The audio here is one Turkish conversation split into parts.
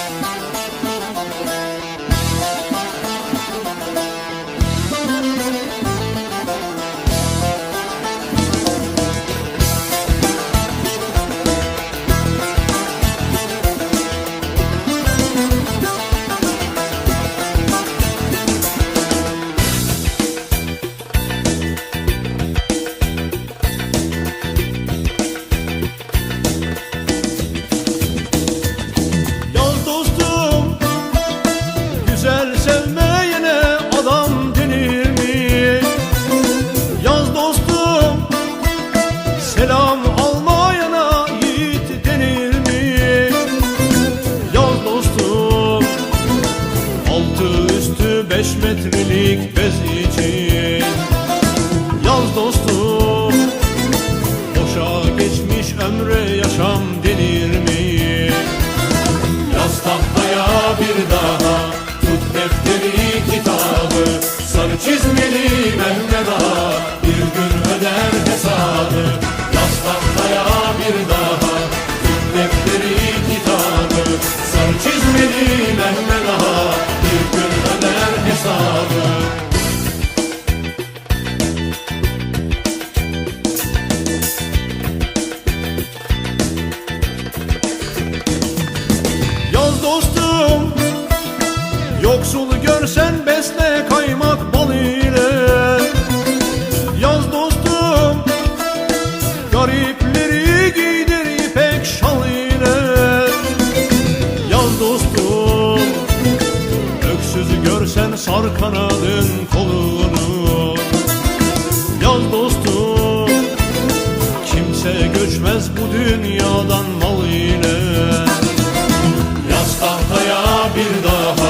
Yaz big busy Yoksul görsen besle kaymak bal ile. Yaz dostum Garipleri giydir ipek şal ile. Yaz dostum Öksüzü görsen sar kanadın kolunu. Yaz dostum Kimse göçmez bu dünyadan mal ile. Yaz tahtaya bir daha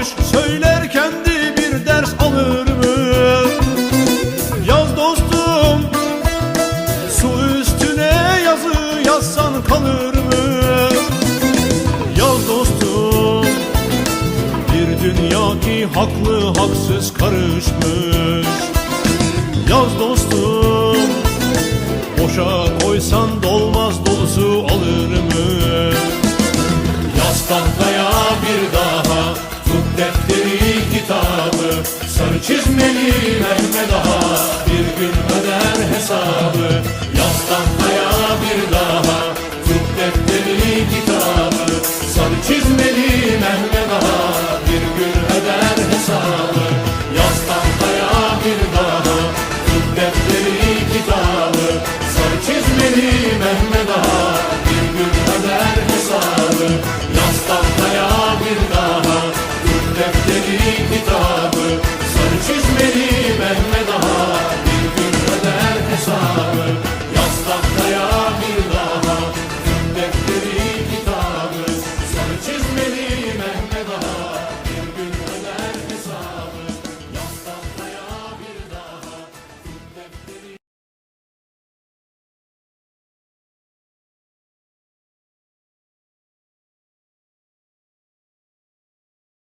Barış söyler kendi bir ders alır mı? Yaz dostum Su üstüne yazı yazsan kalır mı? Yaz dostum Bir dünya ki haklı haksız karışmış Yaz dostum defteri kitabı Sarı çizmeli Mehmet